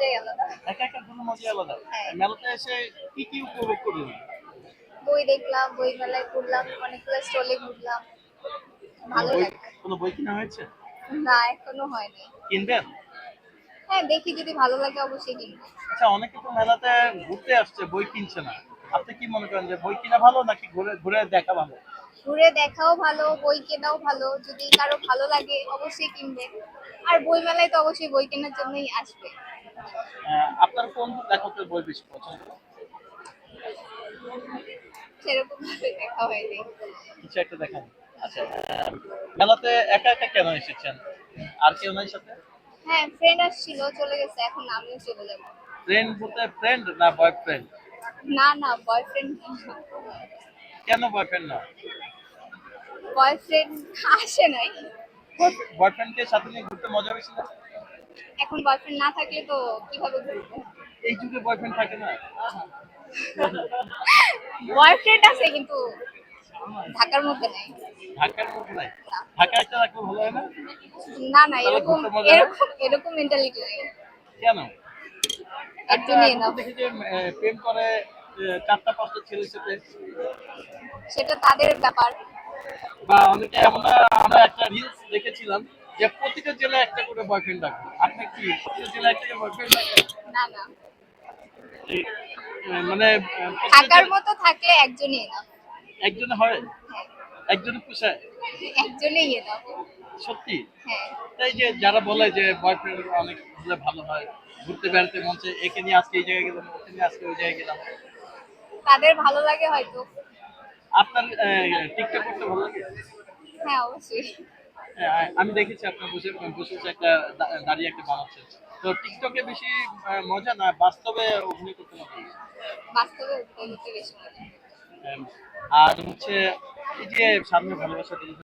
মজাই আলাদা। একা একা ঘুরে মজা আলাদা। হ্যাঁ। মেলাতে এসে কি কি উপভোগ করলেন বই দেখলাম বই মেলায় ঘুরলাম অনেকগুলো স্টলে ঘুরলাম। ভালো কোনো বই কিনা হয়েছে? না এখনও হয়নি। কিনবেন? হ্যাঁ দেখি যদি ভালো লাগে অবশ্যই কিনবো। আচ্ছা অনেকে তো মেলাতে ঘুরতে আসছে বই কিনছে না। আপনি কি মনে করেন যে বই কিনা ভালো নাকি ঘুরে ঘুরে দেখা ভালো? ঘুরে দেখাও ভালো বই কেনাও ভালো। যদি কারও ভালো লাগে অবশ্যই কিনবে। আর বই মেলায় তো অবশ্যই বই কেনার জন্যই আসবে। আপনার কোন লেখকের বই বেশি পছন্দ? সেরকম দেখা হয়নি। কিছু একটা দেখান। আচ্ছা মেলাতে একা একা কেন এসেছেন? আর কেউ নাই সাথে? হ্যাঁ ফ্রেন্ড আসছিল চলে গেছে এখন আমিও চলে যাব। ফ্রেন্ড বলতে ফ্রেন্ড না বয়ফ্রেন্ড না না বয়ফ্রেন্ড কেন বয়ফ্রেন্ড না? বয়ফ্রেন্ড আসে নাই। বয়ফ্রেন্ডকে সাথে নিয়ে ঘুরতে মজা বেশি না এখন বয়ফ্রেন্ড না থাকলে তো কীভাবে ঘুরবো? এই যুগে বয়ফ্রেন্ড থাকে না। বয়ফ্রেন্ড আছে কিন্তু ঢাকার মধ্যে নাই। ঢাকার মধ্যে নাই। ঢাকা একটা রাখলে ভালো হয় না? না না এরকম? এরকম এরকম মেন্টালিটি নাই। কেন? একজনই enough। দেখি যে প্রেম করে চারটা পাঁচটা ছেলের সাথে। সেটা তাদের ব্যাপার। বা অনেকে এমন আমরা একটা রিলস দেখেছিলাম। যে প্রতিটা জেলায় একটা করে বয়ফ্রেন্ড রাখবে আপনি কি প্রতিটা জেলায় একটা বয়ফ্রেন্ড রাখবেন না না। মানে থাকার মতো থাকলে একজনই এনাফ। একজনে হয়? একজনে পোষায়? একজনেই এনাফ। সত্যি? হ্যাঁ। তাই যে যারা বলে যে বয়ফ্রেন্ড অনেক হলে ভালো হয় ঘুরতে বেড়াতে মন চায় একে নিয়ে আজকে এই জায়গায় গেলাম ওকে নিয়ে আজকে ওই জায়গায় গেলাম। তাদের ভালো লাগে হয়তো। আপনার টিকটক করতে ভালো লাগে? হ্যাঁ অবশ্যই। হ্যাঁ, আমি দেখেছি আপনার বসে বসে একটা দাঁড়িয়ে একটা বানাচ্ছেন তো টিকটকে বেশি মজা না? বাস্তবে অভিনয় করতে মজা বাস্তবে অভিনয় করতে বেশি মজা। আর হচ্ছে এই যে সামনে ভালোবাসা